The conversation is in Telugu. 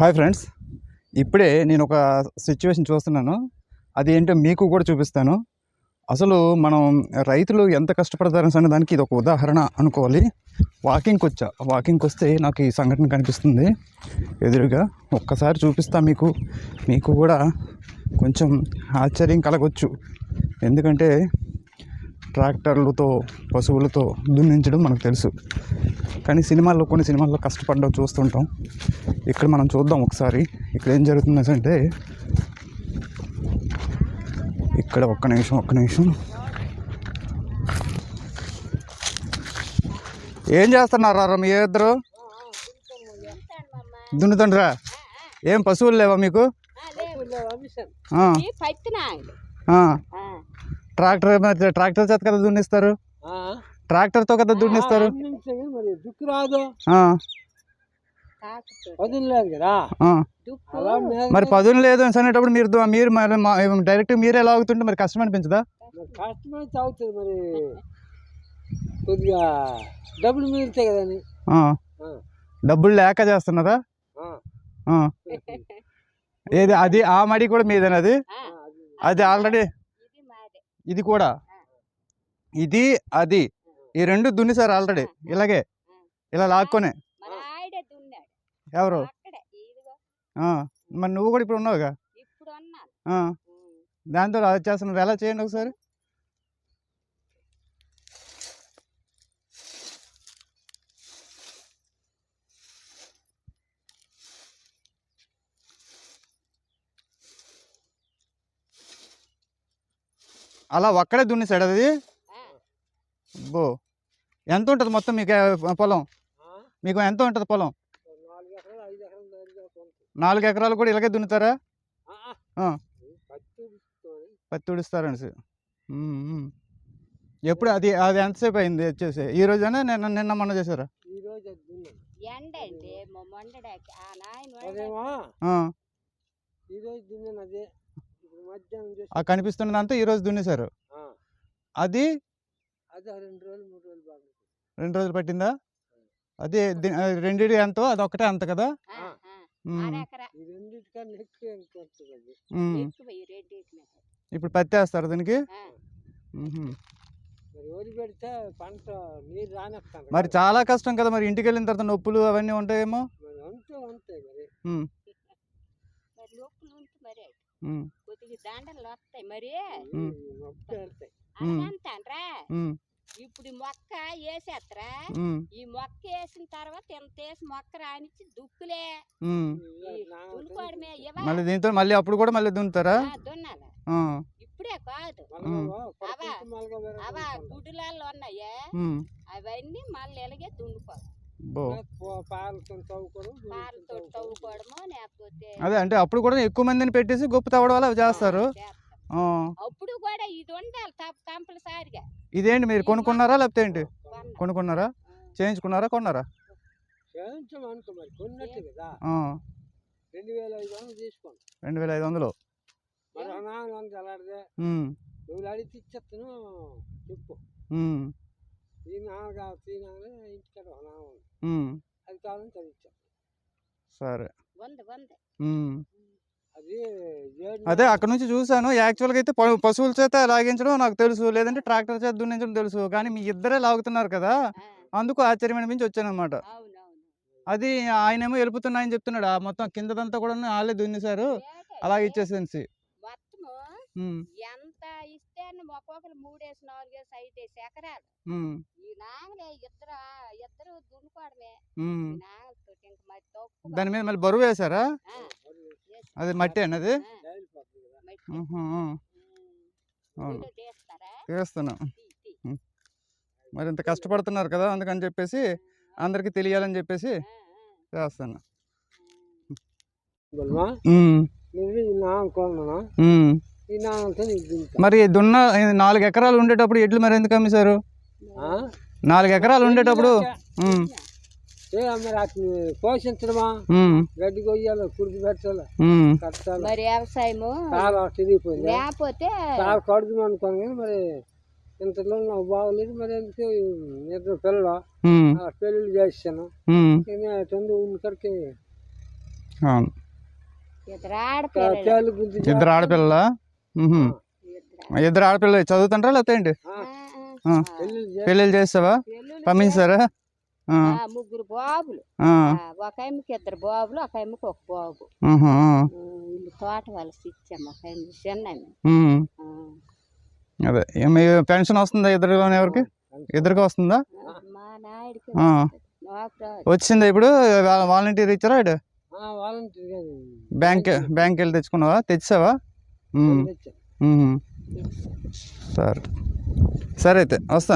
Hi friends. ఇప్పుడే నేను ఒక సిచ్యువేషన్ చూస్తున్నాను. అది ఏంటో మీకు కూడా చూపిస్తాను. అసలు మనం రైతులు ఎంత కష్టపడతారని అనే దానికి ఇది ఒక ఉదాహరణ అనుకోవాలి. వాకింగ్కి వచ్చా? వాకింగ్కి వస్తే నాకు ఈ సంఘటన కనిపిస్తుంది. ఎదురుగా ఒక్కసారి చూపిస్తా మీకు. మీకు కూడా కొంచెం ఆశ్చర్యం కలగొచ్చు. ఎందుకంటే ట్రాక్టర్లతో పశువులతో దున్నించడం మనకు తెలుసు. కానీ సినిమాల్లో కొన్ని సినిమాల్లో కష్టపడడం చూస్తుంటాం. ఇక్కడ మనం చూద్దాం ఒకసారి. ఇక్కడ ఏం జరుగుతుంది అంటే ఇక్కడ ఒక్క నిమిషం ఒక్క నిమిషం. ఏం చేస్తున్నారా మీ ఇద్దరు? దున్నుతుండ్రా? ఏం పశువులు లేవా మీకు. ట్రాక్టర్ మరి ట్రాక్టర్ చేత కదా దున్నిస్తారు? ట్రాక్టర్తో కదా దున్నిస్తారు? మరి? దుక్కు రాదు. ఆ, వదిలేదు కదా? ఆ. అలా మీద మరి పదును లేదు అని అనేటప్పుడు మీరు మీరు డైరెక్ట్ మీరే లాగుతుంటే మరి కష్టం అనిపించదా? మరి కొద్దిగా డబ్బులు మిగులుతాయి కదండి. డబ్బులు లేక చేస్తున్నారా? ఆ, ఆ. ఏది అది ఆ మడి కూడా మీదేనా అది? ఆ, అది అది ఆల్రెడీ ఇది కూడా. ఇది అది. ఈ రెండు దున్నిసారు ఆల్రెడీ. ఇలాగే. ఇలా లాక్కొనే. ఎవరు? అక్కడే. ఇదిగో. ఆ. మరి నువ్వు కూడా ఇప్పుడు ఉన్నావుగా? ఇప్పుడు ఉన్నాను ఆ. దాంతో అది చేస్తున్నారు ఎలా చేయండి ఒకసారి. అలా ఒక్కడే దున్నేసాడు అది? బో ఎంత ఉంటుంది మొత్తం మీకు పొలం? మీకు ఎంత ఉంటుంది పొలం? నాలుగు ఎకరాలు ఐదు ఎకరాలు దారిగా కొంత. నాలుగు ఎకరాలు కూడా ఇలాగే దున్నుతారా? ఆ, ఆ. ఆ. పత్తి. పత్తి ఉడుస్తారని ఎప్పుడు అది అది ఎంతసేపు అయింది వచ్చేసి? ఈ రోజైనా? నిన్న నిన్న మొన్న చేశారా? ఈ రోజు ఆ కనిపిస్తున్నదంతా ఈ రోజు దున్నేశారు. అది రెండు రోజులు రెండు పట్టిందా? అది రెండిటి ఎంతో అది ఒకటే అంత కదా? ఇప్పుడు పత్తి వేస్తారు దీనికి మరి చాలా కష్టం కదా మరి ఇంటికి వెళ్ళిన తర్వాత నొప్పులు అవన్నీ ఉంటాయేమో? కొద్దిగా దండలు వస్తాయి మరి. ఉమ్, ఇప్పుడు మొక్క వేసేత్తరా? ఉమ్, ఈ మొక్క వేసిన తర్వాత ఎంత వేసి మొక్క రానిచ్చి దుక్కులే. దున్నుకోవడమే ఇవా మళ్ళీ దీంతో మళ్ళీ అప్పుడు కూడా మళ్ళీ దున్నుతారా? ఆ, దున్నాల? ఇప్పుడే కాదు. అవా, అవా గుడ్డులాల్లో ఉన్నాయే. అవన్నీ మళ్ళీ ఇలాగే దున్నుకోవాలి. అదే అంటే అప్పుడు కూడా ఎక్కువ మందిని పెట్టేసి గొప్ప తవ్వడం వల్ల అవి చేస్తారు. చేస్తాం. ఆ, అప్పుడు కూడా ఇది ఉండాలి తప్ప కంపల్సరిగా. ఇదేంటి మీరు కొనుక్కున్నారా లేకపోతే ఏంటి? కొన్నాం. కొనుక్కున్నారా. చేయించుకున్నారా కొన్నారా? చేయించాం అనుకో మరి కొన్నట్టు కదా. ఆ, రెండు వేల ఐదు వందలు చెప్పు. ఈ ఇంటికాడ ఉంది. అది సరే. అది అక్కడ నుంచి చూశాను. యాక్చువల్గా అయితే ప- పశువుల చేత లాగించడం నాకు తెలుసు. లేదంటే ట్రాక్టర్ చేత దున్నించడం తెలుసు. కానీ మీ ఇద్దరే లాగుతున్నారు కదా. అందుకు ఆశ్చర్యం అనిపించి వచ్చాను అనమాట అది ఆయనేమో వెళ్ళిపోతున్నాయని చెప్తున్నాడు. ఆ మొత్తం కిందదంతా కూడా వాళ్ళే దున్నేశారు ఏటే, అలా ఇచ్చేసేసి ఇస్తే ఒక్కొక్కరు మూడేసి నాలుగేసి ఐదేసి ఎకరాలు. ఈ నాగలే ఇద్దరు ఇద్దరు దున్నుకోవడమే. ఉమ్. ఈ నాగలతో ఇంక మరి తక్కువ దాని మీద మళ్ళీ బరువు వేశారా? ఆ, వేసి, అది మట్టి అన్నది. అవును. తీ. మరి ఇంత కష్టపడుతున్నారు కదా అందుకని చెప్పేసి అందరికీ తెలియాలని చెప్పేసి చేస్తాను నువ్వు ఈ నాన్న మరి దున్న నాలుగు ఎకరాలు ఉండేటప్పుడు ఎడ్లు మరి ఎందుకు అమ్మేశారు ఆ? నాలుగు ఎకరాలు ఉండేటప్పుడు పోషించడమా? గడ్డి కొయ్యాలి కుడికి పెట్టాలి మరి వ్యవసాయము లేకపోతే చాలా కడుదాం అనుకోను కానీ మరి ఇంతలో నాకు బాగోలేదు మరి ఎందుకు? ఇద్దరు పిల్లలు పెళ్ళిళ్ళు చందు ఉన్నకడికి అవును. ఇద్దరు గుర్తు ఇద్దరు ఆడపిల్లలా చదువుతుంటారా లేకపోతే ఏంటి. పెళ్ళిళ్ళు చేస్తావా? పంపించారా? ముగ్గురు బాబులు. ఒక ఆయమ్మకి ఇద్దరు బాబులు ఒక ఆయమ్మకి ఒక బాబు. తోట వాళ్ళకి ఇచ్చాము ఒక చిన్న అదే. మీ పెన్షన్ వస్తుందా ఇద్దరు ఎవరికి? ఇద్దరికి వస్తుందా? మా నాయుడికి. వచ్చిందా ఇప్పుడు? వాలంటీర్ ఇచ్చారా బ్యాంక్. బ్యాంక్ వెళ్ళి తెచ్చుకున్నావా? తెచ్చావా. సరే. సరే అయితే వస్తాను